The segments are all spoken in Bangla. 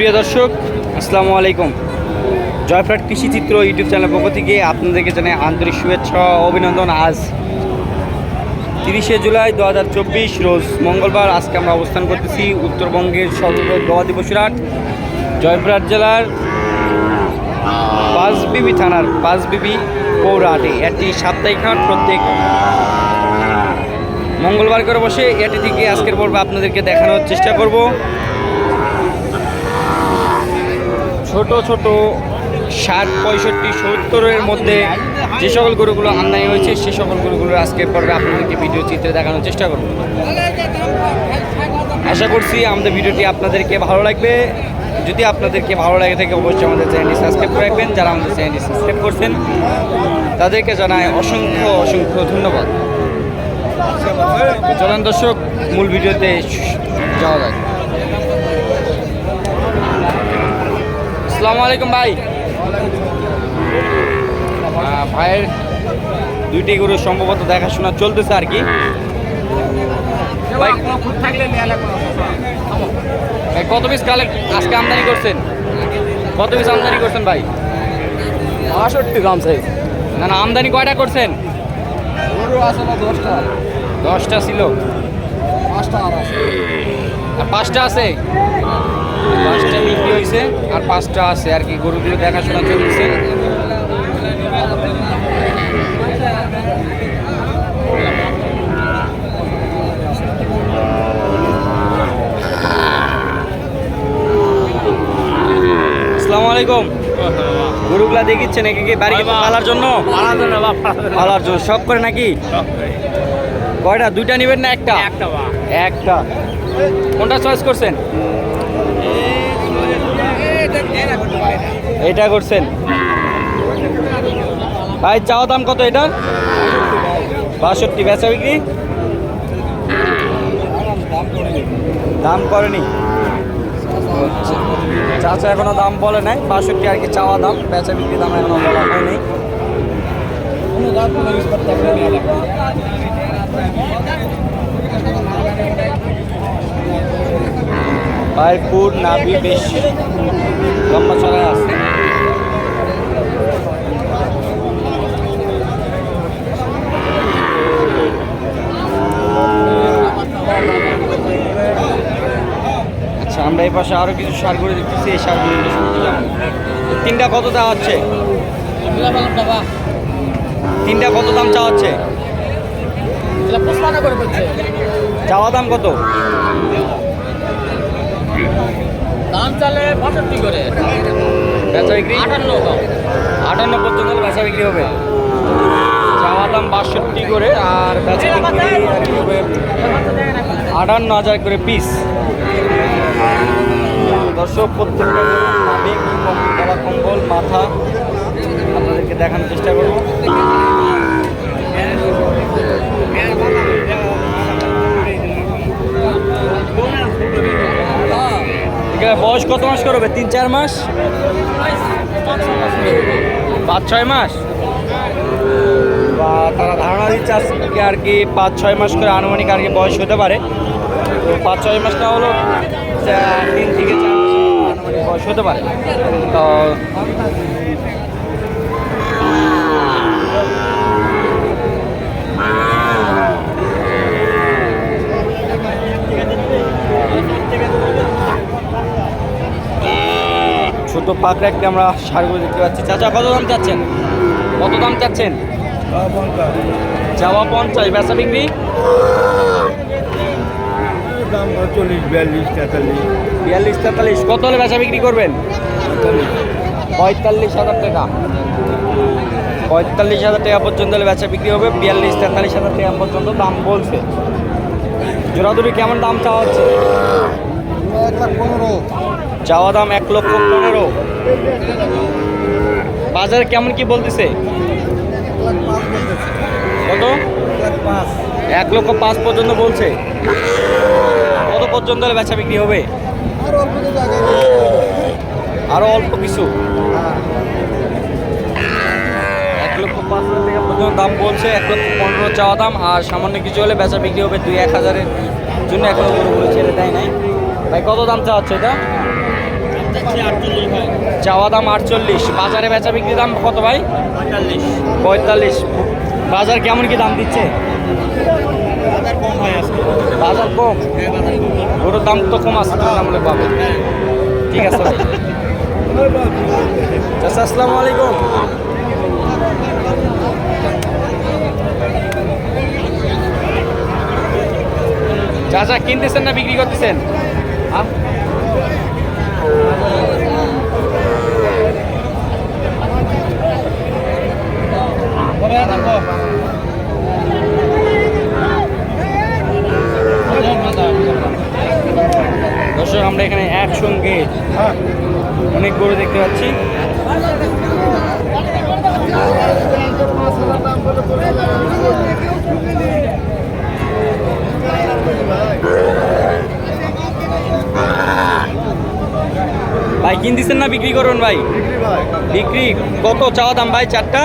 সুপ্রিয় দর্শক, আসসালামু আলাইকুম। জয়ফ্রাট কৃষি চিত্র ইউটিউব চ্যানেল পক্ষ থেকে আপনাদেরকে জানাই আন্তরিক শুভেচ্ছা অভিনন্দন। আজ তিরিশে জুলাই দু হাজার চব্বিশ, রোজ মঙ্গলবার আজকে আমরা অবস্থান করতেছি উত্তরবঙ্গের সর্ববৃহৎ গবাদি পশুরহাট জয়পুরহাট জেলার পাঁচবিবি থানার পাঁচবিবি পৌরহাটে। এটি সাপ্তাহিক হাট, প্রত্যেক মঙ্গলবার করে বসে এটি থেকে আজকের পর্বে আপনাদেরকে দেখানোর চেষ্টা করব। ছোট ছোট ষাট, পঁয়ষট্টি, সত্তরের মধ্যে যে সকল গরুগুলো আমদানি হয়েছে, সে সকল গরুগুলো আজকের পর্বে আপনাদেরকে ভিডিও চিত্রে দেখানোর চেষ্টা করব। আশা করছি আমাদের ভিডিওটি আপনাদেরকে ভালো লাগবে। যদি আপনাদেরকে ভালো লাগে থাকে, অবশ্যই আমাদের চ্যানেলটি সাবস্ক্রাইব করে রাখবেন। যারা আমাদের চ্যানেলটি সাবস্ক্রাইব করছেন, তাদেরকে জানায় অসংখ্য অসংখ্য ধন্যবাদ। চলেন দর্শক, মূল ভিডিওতে যাওয়া যাক। আসসালামু আলাইকুম ভাই। ভাইয়ের দুইটি গরু সম্ভবত দেখাশোনা চলতেছে আর কি। ভাই কত পিস কালেক্ট আজকে আমদানি করছেন? কত পিস আমদানি করছেন ভাই? বাষট্টি গ্রাম সাইজ না না আমদানি কয়টা করছেন? দশটা? দশটা ছিল। পাঁচটা আর আছে। পাঁচটা আছে? হয়েছে আর পাঁচটা আছে আর কি গরুগুলো দেখাশোনা চলছে। আসসালামু আলাইকুম। গরুগুলা দেখিচ্ছেন একে কি বাড়ি পালার জন্য? পালার জন্য সব করে নাকি? কয়টা? দুইটা নেবেন না একটা? একটা কোনটা চয়েস করছেন? এটা করছেন? ভাই, চাওয়া দাম কত এটার? বাষট্টি, বেচা বিক্রি? দাম করেনি। চাচা এখনও দাম বলে নাই, বাষট্টি আর কি চাওয়া দাম, বেচা বিক্রি দাম এখনও বলা হয়নি। পায়ের ফুট নাভি, বেশ লম্বা চড়া আছে। আমরা এই পাশে আরও কিছু সার করে দেখতেছি এই সারগুলো তিনটা কত দেওয়া হচ্ছে? তিনটা কত দাম চাওয়া হচ্ছে? চাওয়া দাম কত? দাম চালে বাষট্টি করে। বেচা বিক্রি? আটান্ন আটান্ন পর্যন্ত বেচা বিক্রি হবে। চাওয়া দাম বাষট্টি করে আর বেচা বিক্রি হবে আটান্ন হাজার করে পিস দর্শক, প্রত্যেকটা নাবিক কম্বল, মাথা, আপনাদেরকে দেখানোর চেষ্টা করব। বয়স কত মাস করবে তিন, চার মাস? পাঁচ, ছয় মাস? বা তারা ধারণা দিচ্ছে আর কি পাঁচ, ছয় মাস করে আনুমানিক আর কি বয়স হতে পারে। তো পাঁচ ছয় মাস না হলো তিন থেকে চার বয়স হতে পারে। তো ছোট পাকড়া একটা আমরা সারগুলো দেখতে পাচ্ছি। চাচা কত দাম চাচ্ছেন? কত দাম চাচ্ছেন? চাওয়া পঞ্চাশ। বেচা বিক্রি? দাম চল্লিশ, বিয়াল্লিশ, তেতাল্লিশ। বিয়াল্লিশ, তেতাল্লিশ। কত হলে বেচা বিক্রি করবেন? পঁয়তাল্লিশ হাজার টাকা। পঁয়তাল্লিশ হাজার টাকা পর্যন্ত হলে বেচা বিক্রি হবে, বিয়াল্লিশ, তেতাল্লিশ হাজার টাকা পর্যন্ত দাম বলছে। জোড়াদুড়ি কেমন দাম চাওয়া হচ্ছে? চাওয়া দাম এক লক্ষ পনেরো। বাজারে কেমন কি বলতেছে? কত? এক লক্ষ পাঁচ পর্যন্ত বলছে। পর্যন্ত হলে বেচা বিক্রি হবে? আর অল্প কিছু আরও অল্প কিছু? এক লক্ষ পাঁচ হাজার টাকা পর্যন্ত দাম বলছে এক লক্ষ পনেরো চাওয়া দাম আর সামান্য কিছু হলে বেচা বিক্রি হবে দুই এক হাজারের জন্য এখনও গরুগুলো ছেড়ে দেয় নাই। ভাই কত দাম চাওয়া হচ্ছে এটা? চাওয়া দাম আটচল্লিশ। বাজারে বেচা বিক্রি দাম কত ভাই? পঁয়তাল্লিশ। পঁয়তাল্লিশ। বাজার কেমন কি দাম দিচ্ছে? বাজার কম গরুর দাম তো কম আছে পাবে ঠিক আছে। চাচা আসসালামু আলাইকুম চাচা কিনতেছেন না বিক্রি করতেছেন হ্যাঁ? দর্শক আমরা এখানে একসঙ্গে অনেক গরু দেখতে পাচ্ছি। ভাই কিনতেছেন না বিক্রি করুন ভাই। বিক্রি? কত? চাওয়া দাম ভাই চারটা?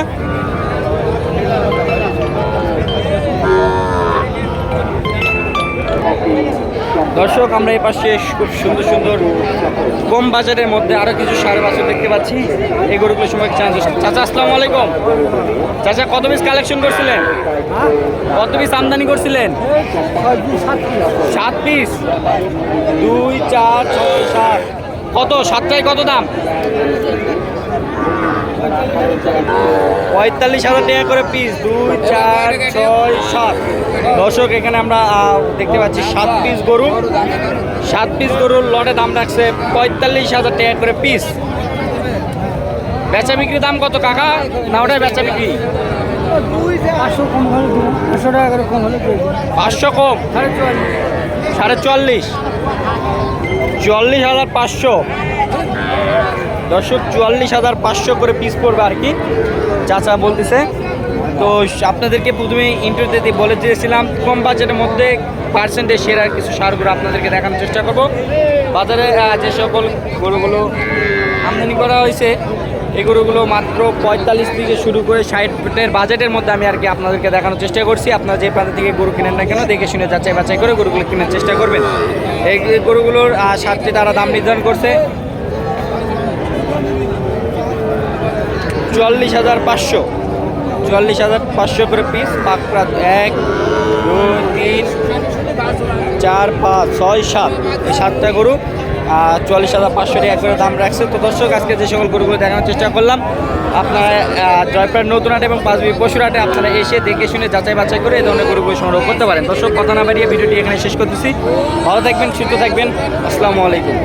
দর্শক, আমরা এই পাশে খুব সুন্দর সুন্দর কম বাজারের মধ্যে আরও কিছু সার বাছর দেখতে পাচ্ছি। এই গরুগুলো সময় চাচা, আসসালামু আলাইকুম। চাচা, কত পিস কালেকশন করছিলেন? কত পিস আমদানি করছিলেন? সাত পিস। দুই, চার, ছয়, সাত। কত? সাতটায় কত দাম? পঁয়তাল্লিশ হাজার টাকা করে পিস দুই, চার, ছয়, সাত। দর্শক, এখানে আমরা দেখতে পাচ্ছি সাত পিস গরু। সাত পিস গরুর লটে দাম রাখছে পঁয়তাল্লিশ হাজার টাকা করে পিস বেচা বিক্রি দাম কত কাকা? না, ওটাই বেচা বিক্রি। পাঁচশো কম। সাড়ে চুয়াল্লিশ। চুয়াল্লিশ হাজার পাঁচশো। দর্শক চুয়াল্লিশ হাজার পাঁচশো করে পিস পড়বে আর কি। চাচা বলতেছে। তো আপনাদেরকে প্রথমে ইন্টারভিউতে বলে দিয়েছিলাম, কম বাজেটের মধ্যে পার্সেন্টেজ সেরা কিছু সারগুলো আপনাদেরকে দেখানোর চেষ্টা করব। বাজারে যে সকল গরুগুলো আমদানি করা হয়েছে, এই গরুগুলো মাত্র পঁয়তাল্লিশ থেকে শুরু করে ষাটের বাজেটের মধ্যে আমি আর কি আপনাদেরকে দেখানোর চেষ্টা করছি। আপনারা যে প্রান্ত থেকে গরু কিনেন না কেন, দেখে শুনে যাচাই বাছাই করে গরুগুলো কেনার চেষ্টা করবেন। এই গরুগুলোর সাতটি তারা দাম নির্ধারণ করছে। চুয়াল্লিশ হাজার পাঁচশো। চুয়াল্লিশ হাজার পাঁচশো করে পিস পাকড়া এক দুই তিন চার পাঁচ ছয় সাত। এই সাতটা গরু আর চুয়াল্লিশ হাজার পাঁচশো টাকা করে দাম রাখছে। তো দর্শক আজকে যে সকল গরুগুলো দেখানোর চেষ্টা করলাম আপনারা আহ, জয়প্রাট নতুন হাট এবং পাঁচবি পশুরহাটে আপনারা এসে দেখে শুনে যাচাই বাছাই করে এই ধরনের গরুগুলো সংগ্রহ করতে পারেন। দর্শক কথা না বাড়িয়ে ভিডিওটি এখানে শেষ করতেছি। ভালো থাকবেন সুস্থ থাকবেন। আসসালামু আলাইকুম।